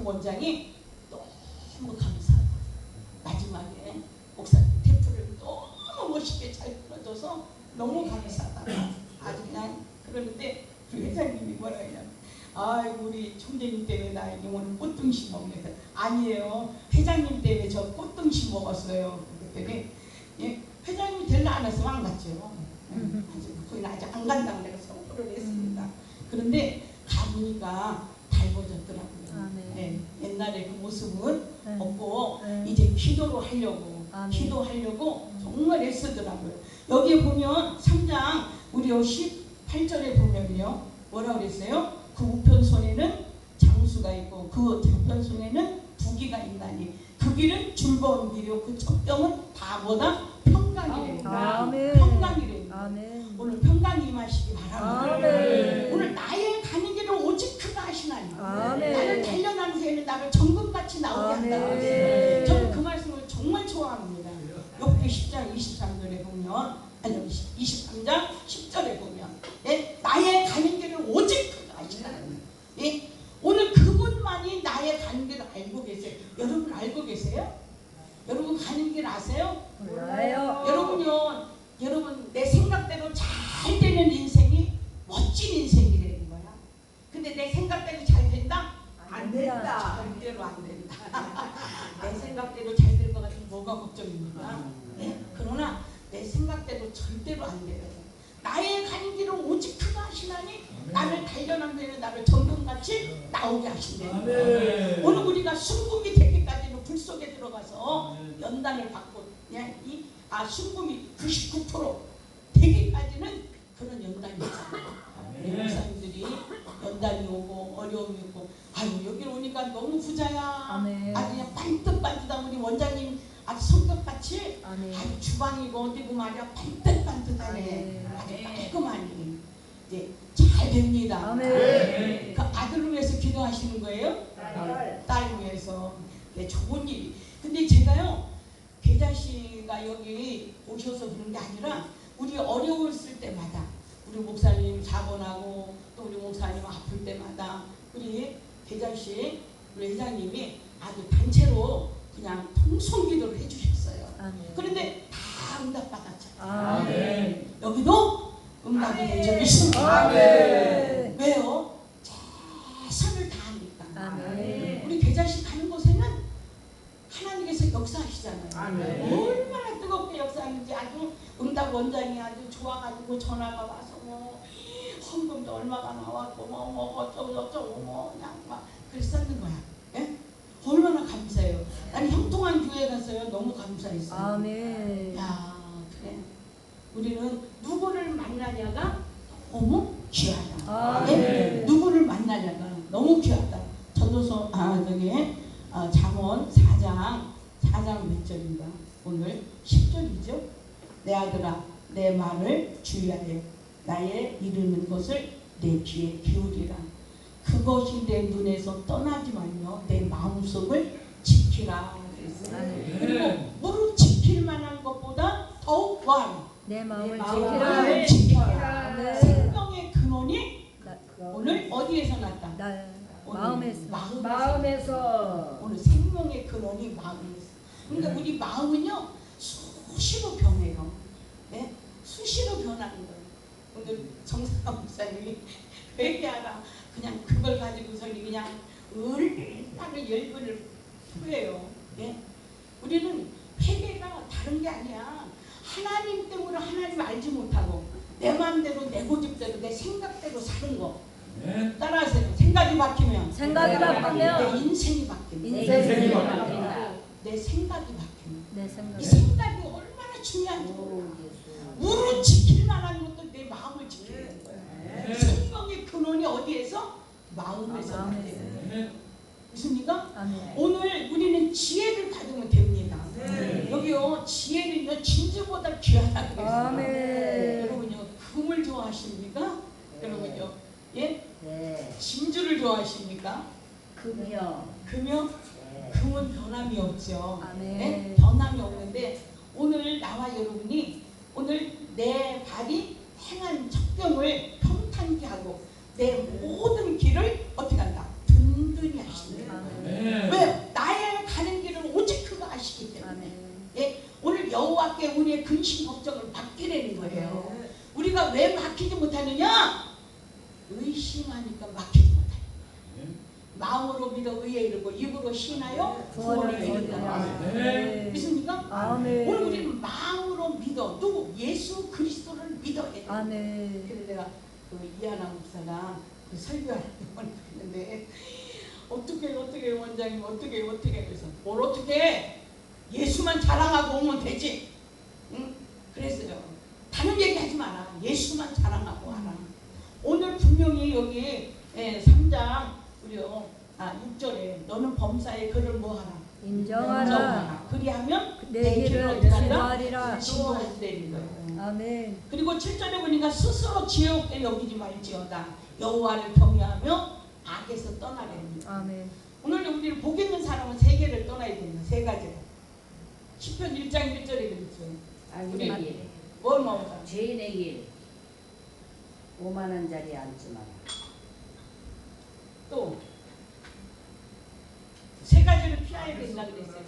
그 원장이 너무 감사하다. 마지막에 목사님 테프를 너무 멋있게 잘 풀어줘서 너무 감사하다. 아주 그냥 그러는데 그 회장님이 뭐라 하냐면 아이고 우리 총재님 때문에 나 오늘 꽃등심 먹는다. 아니에요. 회장님 때문에 저 꽃등심 먹었어요. 그랬더니 예, 회장님이 될라 안 했으면 안 갔죠. 예, 아직 거기는 아직 안 간다고 내가 선포를 했습니다. 그런데 가보니 까 달궈졌더라고요. 아, 네. 예, 옛날에 그 모습은 네. 없고 네. 이제 기도로 하려고 아, 네. 기도하려고 정말 애쓰더라고요. 여기 보면 3장 우리 18절에 보면요 뭐라 그랬어요? 그 우편손에는 장수가 있고 그 좌편손에는 부기가 있나니 그 길은 즐거운 길이요 그 첩경은 다 뭐다 평강이래. 아멘. 평강이래. 아멘. 오늘 평강 임하시기 바랍니다. 아멘. 하시나니 아멘. 나를 단련하는 새는 나를 정금같이 나오게 한다. 아멘. 저는 그 말씀을 정말 좋아합니다. 욥기 10장 23절에 보면 아니 23장 10절에 보면 예? 나의 가는 길을 오직 그가 하시나니 예? 오늘 그분만이 나의 가는 길을 알고 계세요. 여러분 알고 계세요? 여러분 가는 길 아세요? 몰라요. 여러분요, 여러분 내 생각대로 잘 되는 인생이 멋진 거야. 근데 내 생각대로 잘 된다? 안 된다. 절대로 안 된다. 내 생각대로 잘 될 것 같으면 뭐가 걱정입니까? 네? 그러나 내 생각대로 절대로 안 돼요. 나의 가는 길을 오직 그가 하시나니 나를 단련한 데는 나를 정금같이 나오게 하신대. 오늘 우리가 순금이 되기까지는 불 속에 들어가서 연단을 받고 그냥 이, 아 순금이 99% 되기까지는 그런 연단이 있잖아요. 우리 목사님들이 연단이 오고 어려움이 있고 아유 여기 오니까 너무 부자야. 아멘. 아주 그냥 반듯 반듯한 우리 원장님 아주 성격같이 아멘. 아주 주방이고 어디고 말이야 반듯 반듯하네. 아멘. 아주 깔끔하니 이제 잘 됩니다. 아멘. 그 아들을 위해서 기도하시는 거예요? 딸. 딸 위해서 네, 좋은 일이. 근데 제가요 계자 씨가 여기 오셔서 그런 게 아니라 우리 어려웠을 때마다 우리 목사님 사고 나고 또 우리 목사님 아플 때마다 우리 계자 씨 우리 회장님이 아주 단체로 그냥 통성 기도를 해주셨어요. 아멘. 그런데 다 응답 받았잖아요. 아멘. 여기도 응답이 된 적이 있습니다. 아멘. 왜요? 최선을 다하니까. 아멘. 우리 계자씨 가는 곳에는 하나님께서 역사하시잖아요. 아멘. 역사하는지 아주 응답 원장이 아주 좋아가지고 전화가 와서 뭐 헌금도 얼마가 나왔고 뭐, 뭐 어쩌고 저쩌고 뭐 그냥 막 그랬었는 거야. 예? 얼마나 감사해요. 나는 형통한 교회 가서요 너무 감사했어요. 아멘. 야 그래. 우리는 누구를 만나냐가 너무 귀하다. 예? 아멘. 누구를 만나냐가 너무 귀하다. 전도서 아 저기 어, 잠언 4장 4장 몇 절인가? 오늘 10절이죠. 내 아들아 내 말을 주의하여 나의 이르는 것을 내 귀에 기울이라. 그것이 내 눈에서 떠나지 말며 내 마음속을 지키라. 그리고 무릇 지킬 만한 것보다 더욱 원내 마음을 마음을 지키라. 생명의 근원이 나- 오늘 어디에서 났다? 나 오늘 마음에서. 마음에서. 마음에서 오늘 생명의 근원이 마음에서. 그러니까 우리 마음은요 수시로 변해요. 네? 수시로 변하는 거예요. 오늘 정상화 목사님이 회개하라. 그냥 그걸 가지고서는 그냥 얼마나 열변을 토해요. 예? 우리는 회개가 다른 게 아니야. 하나님 때문에 하나님 알지 못하고 내 마음대로 내 고집대로 내 생각대로 사는 거. 따라하세요. 생각이 바뀌면 생각이 내 바뀌면 인생이 바뀝니다. 인생이 바뀐다. 내 생각이 바뀌면 내이 생각. 생각이 얼마나 중요한지 몰라. 무릇 지킬 만한 것도 내 마음을 지키는 거야. 생명의 근원이 어디에서? 마음에서 아. 마음에서. 무슨니까? 아멘. 오늘 우리는 지혜를 받으면 됩니다. 여기요 지혜는요 진주보다 귀하다 그랬어요. 아멘. 여러분요 금을 좋아하십니까? 여러분요 예 네. 진주를 좋아하십니까? 금이요. 금요 그건 변함이 없죠. 아, 네. 네? 변함이 없는데 오늘 나와 여러분이 오늘 내 발이 행한 척경을 평탄케 하고 내 모든 길을 어떻게 한다? 든든히 하신다. 아, 네. 왜? 나의 가는 길은 오직 그가 아시기 때문에. 아, 네. 예? 오늘 여호와께 우리의 근심 걱정을 맡기라는 거예요. 아, 네. 우리가 왜 맡기지 못하느냐? 의심하니까 막히지 마음으로 믿어 의에 이르고 입으로 신하여 구원을. 얻으라. 네. 믿습니까? 아멘. 오늘 우리는 마음으로 믿어 누구 예수 그리스도를 믿어야 돼. 아멘. 그래서 내가 그 이하나 목사가 그 설교하는 걸 했는데 어떻게 어떻게 원장님 어떻게 어떻게 그래서 뭘 어떻게 예수만 자랑하고 오면 되지. 응? 그랬어요. 다른 얘기 하지 마라. 예수만 자랑하고 와라. 오늘 분명히 여기 예, 3장 우리 아 6절에 너는 범사의 그를 뭐하라 인정하라. 인정하라. 그리하면 내 길을 하리라? 인도하리라. 진도하시되는 거예요. 아멘. 그리고 7절에 보니까 스스로 지혜롭게 여기지 말지어다 여호와를 경외하며 악에서 떠나래니 아멘. 오늘 우리를 복 있는 사람은 세 개를 떠나야 된다 세 가지로 10편 1장 1절에 그랬죠 악인의 길, 뭘 먹어라 죄인의 길, 오만한 자리에 앉지 마라. 또 세 가지를 피해야 된다 그랬어요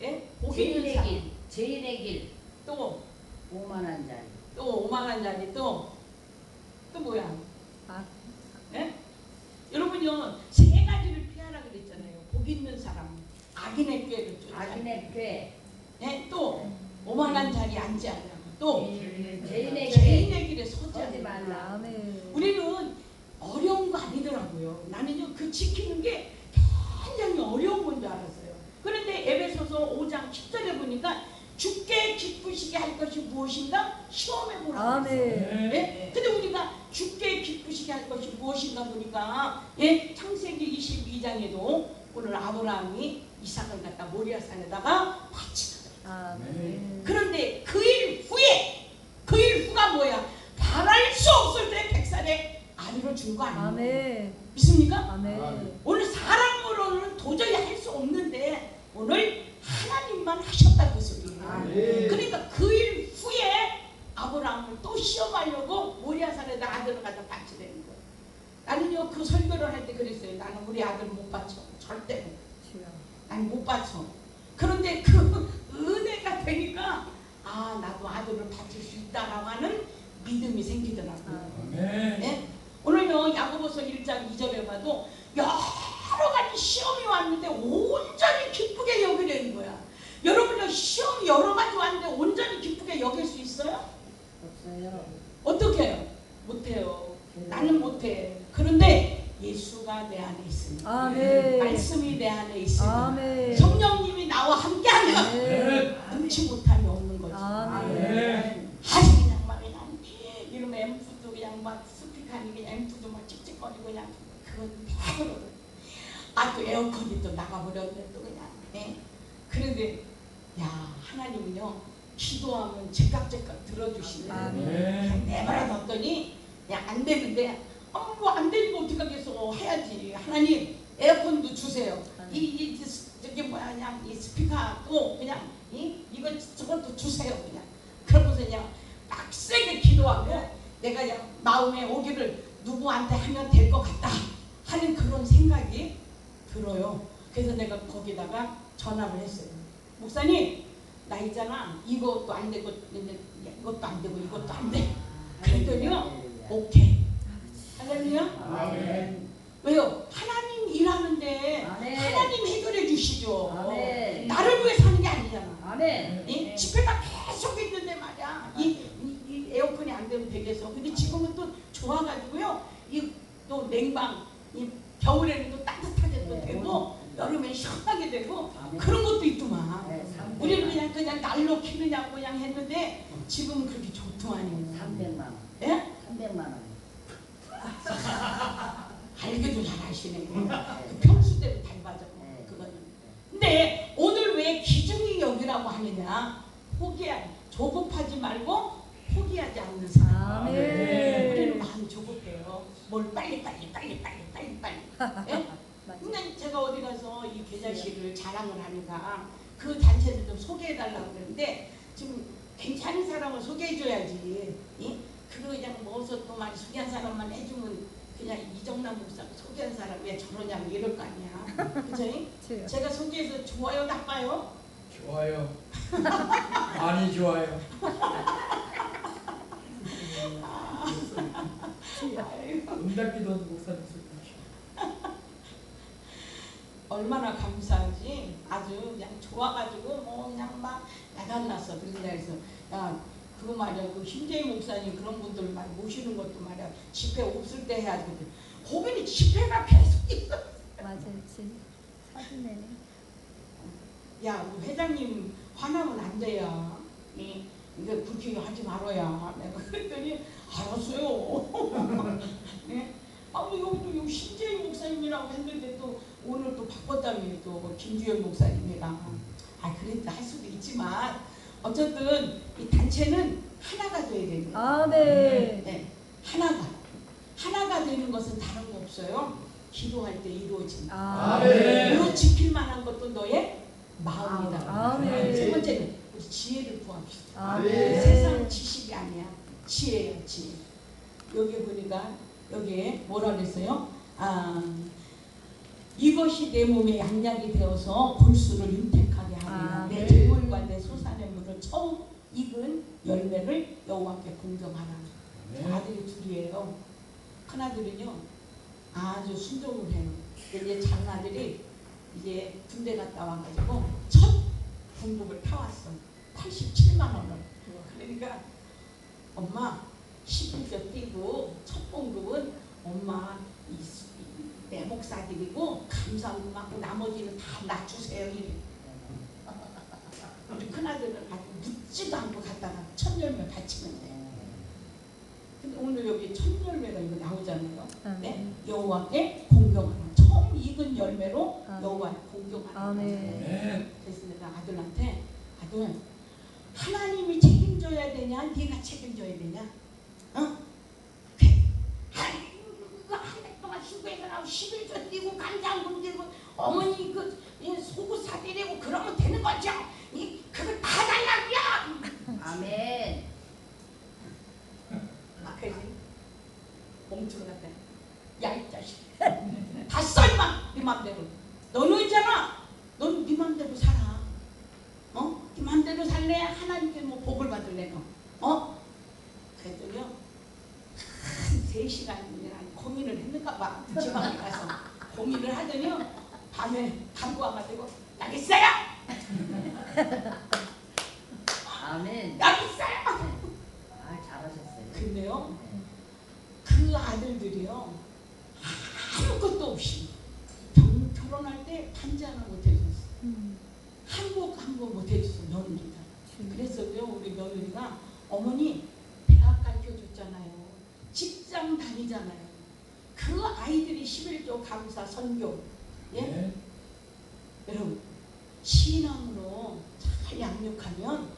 예? 복 있는 죄인의 사람 길, 죄인의 길, 또, 오만한 자리. 또 오만한 자리 또, 또 뭐야 악. 예? 여러분요 세 가지를 피하라 그랬잖아요 복 있는 사람 악인의 꾀를 쫓아 악인의 꾀, 예? 또 오만한 자리에 앉지 않으라고 또 죄인의 길에 서지 말라. 우리는 어려운 거 아니더라고요 나는요 그 지키는 게 굉장히 어려운 건 줄 알았어요 그런데 에베소서 5장 10절에 보니까 죽게 기쁘시게 할 것이 무엇인가 시험해 보라고 그랬어요 아멘. 예? 근데 우리가 죽게 기쁘시게 할 것이 무엇인가 보니까 예? 창세기 22장에도 오늘 아브라함이 이삭을 갖다 모리아산에다가 바치거든요. 아멘. 그런데 그 일 후에 그 일 후가 뭐야? 바랄 수 없을 때 백살의 아들을 준거 아니에요? 아멘. 믿습니까? 아멘. 오늘 사람으로는 도저히 할 수 없는데 오늘 하나님만 하셨다 그 소리예요. 아멘. 그러니까 그 일 후에 아브라함을 또 시험하려고 모리아산에다 아들을 갖다 바치려는 거예요. 나는요 그 설교를 할 때 그랬어요. 나는 우리 아들 못 바쳐 절대 못. 주여. 아니 못 바쳐. 그런데 그 은혜가 되니까 아 나도 아들을 바칠 수 있다라고 하는 믿음이 생기더라고요. 아멘. 네? 오늘요 야고보서 1장 2절에 봐도 여러 가지 시험이 왔는데 온전히 기쁘게 여기려는 거야. 여러분요 시험이 여러 가지 왔는데 온전히 기쁘게 여길 수 있어요? 없어요. 어떻게 해요? 못해요. 나는 못해. 그런데 예수가 내 안에 있습니다. 아멘. 말씀이 내 안에 있습니다. 아멘. 성령님이 나와 함께하면 아멘. 능치 못함이 없는 거죠. 아멘. 아주 그냥 막 그냥 이러면 앰프도 그냥 막 스피커니 그냥 앰프도 막 찍찍거리고 그냥 그건 대부분 아또 에어컨이 또 나가버렸는데 또 그냥. 예. 그런데 야 하나님은요 기도하면 제깍제깍 들어주시네. 아멘. 그냥 내버려 뒀더니 그냥 안 되는데 어뭐안 되니까 어떡하겠어? 해야지. 하나님 에어컨도 주세요. 이, 이, 이 스- 저기 뭐야 그냥 이 스피커도 그냥 이 이거 저것도 주세요 그냥. 그러고서 그냥 빡세게 기도하고 내가 그냥 마음에 오기를 누구한테 하면 될 것 같다. 하는 그런 생각이 들어요. 그래서 내가 거기다가 전화를 했어요. 목사님 나 있잖아 이것도 안 되고 이것도 안 되고 이것도 안 돼. 그랬더니요 오케이 할렐루야. 아멘. 왜요? 하나님 일하는데. 하나님 해결해 주시죠. 나를 위해 사는 게 아니잖아. 아멘. 이 집회가 계속 있는데 말이야. 이, 이, 이 에어컨이 안 되면 되겠어. 근데 지금은 또 좋아가지고요. 이 또 냉방, 이 겨울에는 또 따뜻하 네. 되고 여름엔 시원하게 되고. 그런 것도 있더만. 네, 우리는 그냥 그냥 날로 키느냐고 그냥 했는데 지금은 그렇게 좋더만요. 300만 원. 예? 300만 원. 알기도 잘하시네. 그 평수대로 닮아져. 네. 그거는. 근데 오늘 왜 기중이 여기라고 하느냐? 포기하 조급하지 말고 포기하지 않는 사람. 아멘. 우리는 마음 조급해요. 뭘 빨리 빨리 빨리 빨리 빨리 빨리. 예? 맞아. 근데 제가 어디 가서 이 계좌실을 자랑을 하니까 그 단체를 좀 소개해달라고 그러는데 지금 괜찮은 사람을 소개해줘야지. 이? 그거 그냥 뭐서 또 많이 소개한 사람만 해주면 그냥 이정남 목사 소개한 사람 왜 저러냐고 이럴 거 아니야. 그죠? 제가 소개해서 좋아요 나빠요? 좋아요. 많이 좋아요. 응답기도 하는 목사님 얼마나 감사하지 아주 그냥 좋아가지고 뭐 그냥 막 야단났어 그러니까 그래서. 야 그거 말이야. 그 힘재희 목사님 그런 분들 말 모시는 것도 말이야. 집회 없을 때 해야지 거기는 집회가 계속 있어. 맞아요. 지 사진에는. 야 우리 회장님 화나면 안 돼요. 이 이거 그렇게 하지 말아야. 내가 그랬더니 알았어요. 예? 아니 여기도 요 신재희 목사님이라고 했는데 또 오늘 또 바꿨다며 또 김주현 목사님이랑 아 그랬다 할 수도 있지만 어쨌든 이 단체는 하나가 돼야 되는 거예요 아, 네. 네, 하나가 하나가 되는 것은 다른 거 없어요 기도할 때 이루어진다 아, 아멘. 무릇 지킬 만한 것도 너의 마음이다 아, 네. 세 번째는 우리 지혜를 구합시다 아, 네. 네. 세상 지식이 아니야. 지혜야, 지혜. 여기 보니까 여기에 뭐라 그랬어요? 아, 이것이 내 몸에 양약이 되어서 골수를 윤택하게 하리라. 아, 내 네. 재물과 내 소산의 물을 처음 익은 열매를 여호와께 공경하라. 네. 아들이 둘이에요. 큰 아들은요 아주 순종을 해요. 근데 이제 작은 아들이 이제 군대 갔다 와가지고 첫 공급을 타왔어. 87만 원을. 그러니까 엄마 11조 뛰고 첫 공급은 엄마 내 목사드리고 감사하고 나머지는 다 낮추세요. 이래. 우리 큰아들은 아주 묻지도 않고 갔다가 첫 열매 바치면 돼. 근데 오늘 여기 첫 열매가 이거 나오잖아요. 아, 네? 여호와께 공경하라. 처음 익은 열매로 아. 여호와께 공경하라. 아, 네. 네. 그래서 내가 아들한테 아들 하나님이 책임져야 되냐 네가 책임져야 되냐 어? 한달 동안 신고해서 나고 11조 뛰고 간장금 들고 어머니 그이 속옷 사드리고 그러면 되는 거죠? 이 그거 다 달라고요? 아멘. 아 그지? 멈추고 갔다 야이 자식. 다 써 임마 네 맘대로. 너는 있잖아. 넌 네 맘대로 살아. 어? 네 맘대로 살래? 하나님께 뭐 복을 받을래 너? 어? 그랬더니요. 한 3시간 봐 지방에 가서 고민을 하더니요 밤에 갖고 와가지고 있어요 아멘. 있어요 아, 잘하셨어요. 근데요 그 아들들이요 아무것도 없이 결- 결혼할 때 반지 하나 못 해줬어 음. 한국 한국 못 해줬어 며느리가 음. 그래서요 우리 며느리가 어머니 대학 가르쳐 줬잖아요 직장 다니잖아요 그 아이들이 11조 강사 선교 예? 네. 여러분 신앙으로 잘 양육하면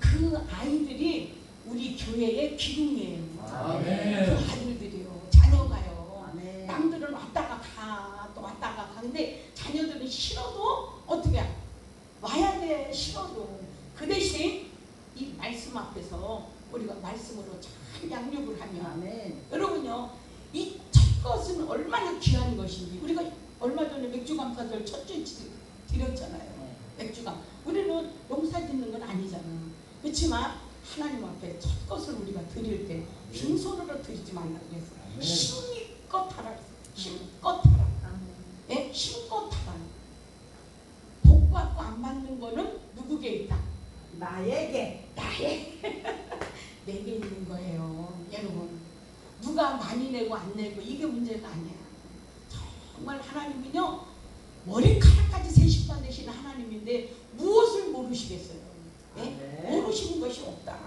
그 아이들이 우리 교회의 기둥이에요 그 아멘. 아들들이요 자녀가요 아멘. 남들은 왔다가 가, 또 왔다가 가는데 자녀들은 싫어도 어떻게 해? 와야 돼, 싫어도. 그 대신 이 말씀 앞에서 우리가 말씀으로 잘 양육을 하면 아멘. 여러분요, 이첫 것은 얼마나 귀한 것인지 우리가 얼마 전에 맥주 감사절 첫째 지- 드렸잖아요. 맥주감. 우리는 농사 짓는 건 아니잖아. 그렇지만 하나님 앞에 첫 것을 우리가 드릴 때 빈손으로 드리지 말라 그랬어. 아멘. 힘껏 하라. 힘껏 하라. 예? 힘껏 하라. 복 받고 안 받는 거는 누구게 있다? 나에게 나의 내게 있는 거예요. 여러분. 누가 많이 내고 안 내고 이게 문제가 아니야. 정말 하나님은요. 머리카락까지 세십 받으시는 하나님인데 무엇을 모르시겠어요? 예? 네. 모르시는 것이 없다.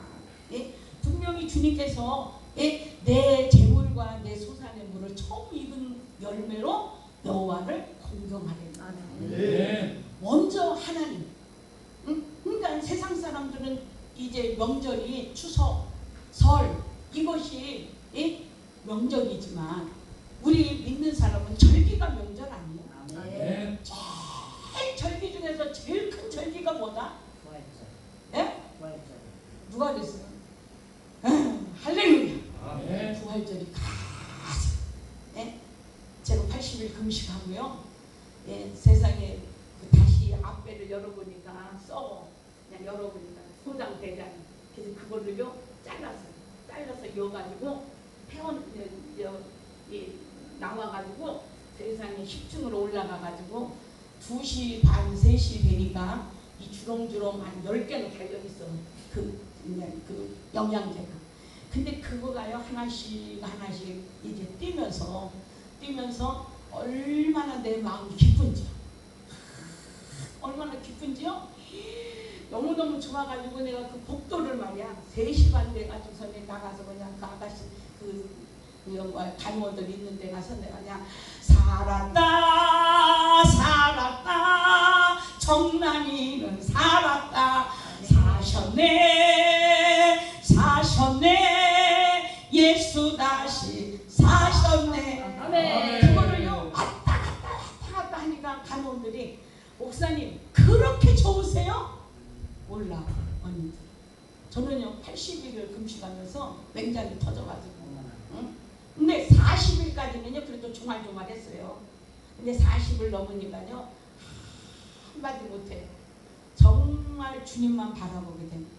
예? 분명히 주님께서 예? 내 재물과 내 소산의 물을 처음 익은 열매로 여호와를 공경하래요. 아멘. 네. 먼저 하나님. 응? 그러니까 세상 사람들은 이제 명절이 추석, 설 이것이 예? 명절이지만 우리 믿는 사람은 절기가 명절 아니에요. 아멘. 네. 제일 절기 중에서 제일 큰 절기가 뭐다? 부활절. 예? 부활절. 누가 그랬어요? 음, 할렐루야. 아멘. 부활절이 가장 예? 제가 80일 금식하고요. 예, 세상에 그 다시 앞배를 열어보니까 썩어. 그냥 열어보니까 소장 대장. 그래서 그걸로요 잘라서 잘라서 이어가지고 태원 여, 이, 나와가지고 세상에 10층으로 올라가가지고 2시 반, 3시 되니까 이 주렁주렁 한 10개는 달려있어. 그, 그 영양제가. 근데 그거가요, 하나씩 하나씩 이제 뛰면서, 뛰면서 얼마나 내 마음이 기쁜지요. 얼마나 기쁜지요? 너무너무 좋아가지고 내가 그 복도를 말이야 3시 반 돼가지고서 나가서 그냥 그 아가씨 그 영화 간호들 있는 데 가서 내가 그냥 살았다 살았다 정남이는 살았다 사셨네 사셨네 예수 다시 사셨네 아멘. 그거를요 왔다 갔다 왔다 갔다 하니까 간호들이 목사님 그렇게 좋으세요? 몰라 언니 저는요 80일을 금식하면서 맹장이 터져가지고 응? 근데 40일까지는요 그래도 조말조말했어요. 근데 40을 넘으니까요 한마디 못해. 정말 주님만 바라보게 됩니다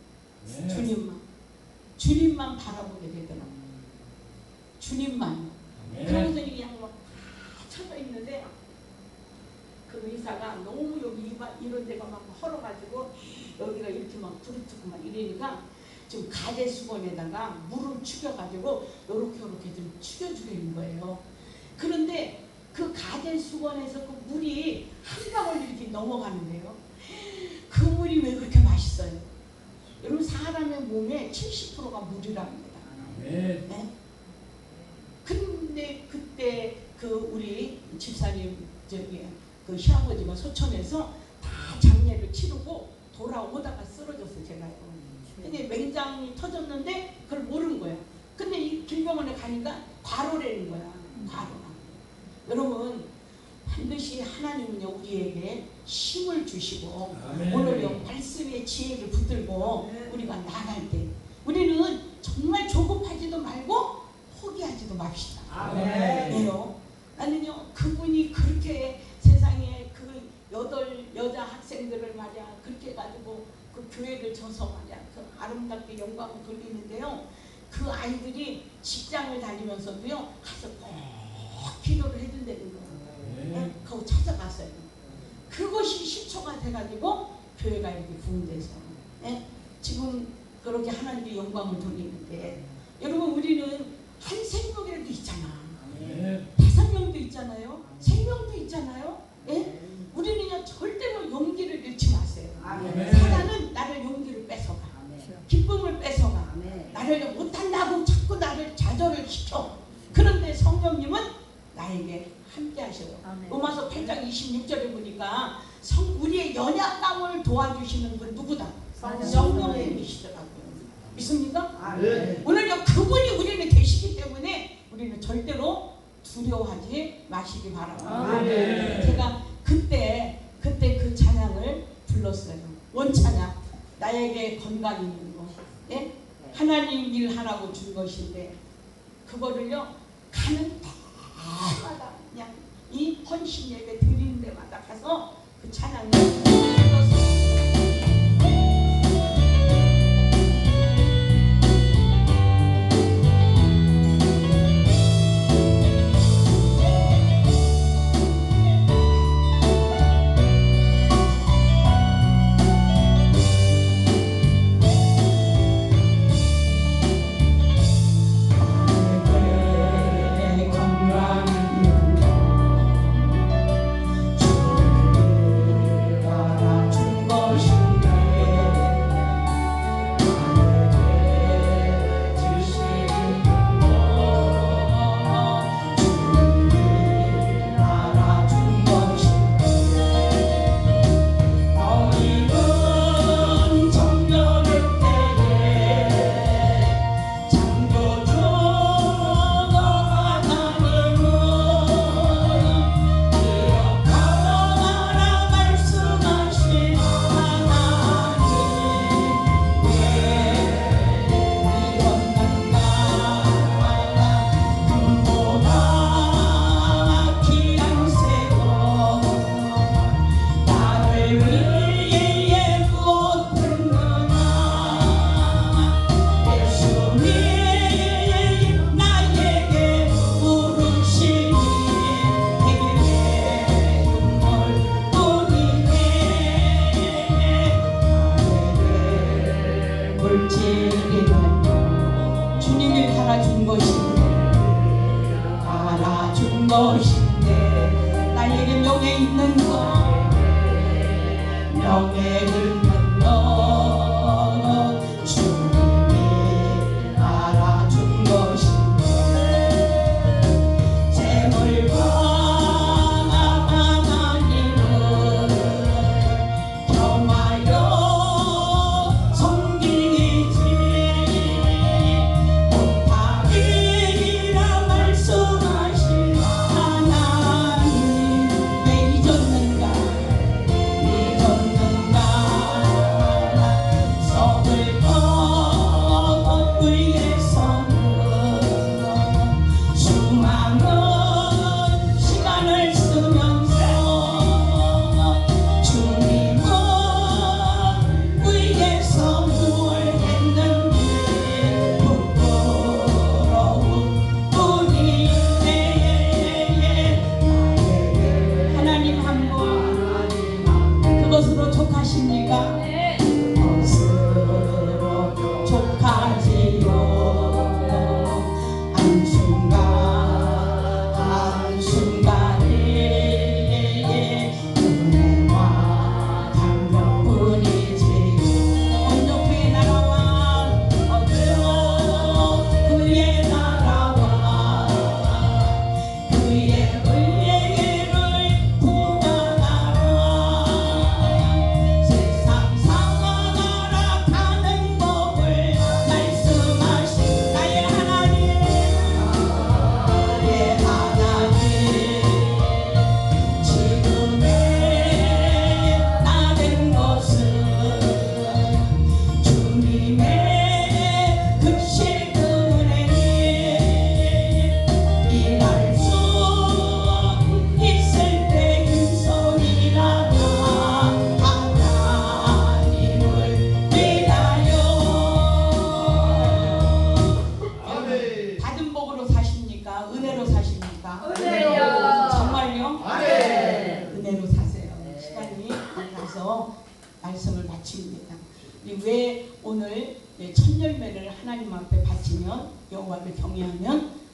네. 주님만. 주님만 바라보게 되더라고요. 주님만. 네. 그러면서 그냥 막 쳐져 있는데 그 의사가 너무 여기 이런 데가 막 헐어가지고 여기가 이렇게 막 부르트고 막 이러니까 좀 가재 수건에다가 물을 축여가지고 요렇게 요렇게 좀 축여주는 거예요. 그런데 그 가재 수건에서 그 물이 한 방울 이렇게 넘어가는데요. 그 물이 왜 그렇게 맛있어요? 여러분 사람의 몸에 70%가 물이랍니다. 네. 네? 근데 그때 그 우리 집사님 저기 그 시아버지가 소천에서 다 장례를 치르고 돌아오다가 쓰러졌어요 제가요. 근데 맹장이 터졌는데 그걸 모르는 거야. 근데 이 길병원에 가니까 과로라는 거야. 과로라. 여러분 반드시 하나님은요 우리에게 힘을 주시고 아멘. 오늘요 말씀의 지혜를 붙들고 네. 우리가 나갈 때 우리는 정말 조급하지도 말고 포기하지도 맙시다. 아멘. 왜요? 나는요 그분이 그렇게 세상에 그 여덟 여자 학생들을 말이야 그렇게 가지고 그 교회를 져서 말이야 그 아름답게 영광을 돌리는데요 그 아이들이 직장을 다니면서도요 가서 꼭 기도를 해준다는 거예요. 네. 그거 찾아갔어요. 그것이 시초가 돼가지고 교회가 이렇게 부흥돼서 예? 지금 그렇게 하나님의 영광을 돌리는데 여러분 우리는 한 생명이라도 있잖아. 네. 다섯 명도 있잖아요. 세 명도 있잖아요. 예? 우리는요 절대로 용기를 잃지 마세요. 아멘. 사단은 나를 용기를 뺏어가, 기쁨을 뺏어가, 아멘. 나를 못한다고 자꾸 나를 좌절을 시켜. 그런데 성령님은 나에게 함께 하셔요. 아멘. 로마서 8장 26절에 보니까 성 우리의 연약감을 도와주시는 분 누구다? 성령님이시더라고요. 믿습니까? 네. 오늘요 그분이 우리는 계시기 때문에 우리는 절대로 두려워하지 마시기 바랍니다. 아멘. 제가 그때 그때 그 찬양을 불렀어요. 원찬양 나에게 건강이 있는 거, 예? 하나님 일 하라고 준 것인데 그거를요 가는 때마다 그냥 이 헌신 예배 드리는 데마다 가서 그 찬양을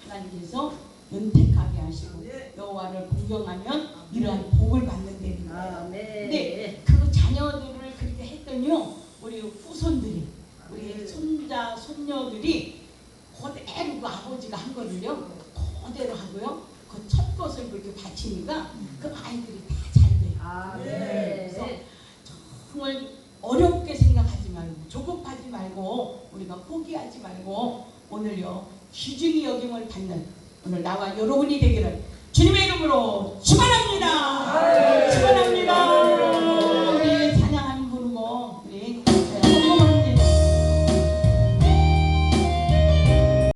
하나님께서 은택하게 하시고 여호와를 공경하면 이러한 복을 받는 데입니다. 근데 그 자녀들을 그렇게 했더니요 우리 후손들이 우리 손자 손녀들이 그대로 그 아버지가 한 거를요 그대로 하고요. 그 첫 것을 그렇게 바치니까 그 아이들이 다 잘 돼요. 그래서 정말 어렵게 생각하지 말고 조급하지 말고 우리가 포기하지 말고 오늘요 귀중히 여김을 받는 오늘 나와 여러분이 되기를 주님의 이름으로 축원합니다. 축원합니다.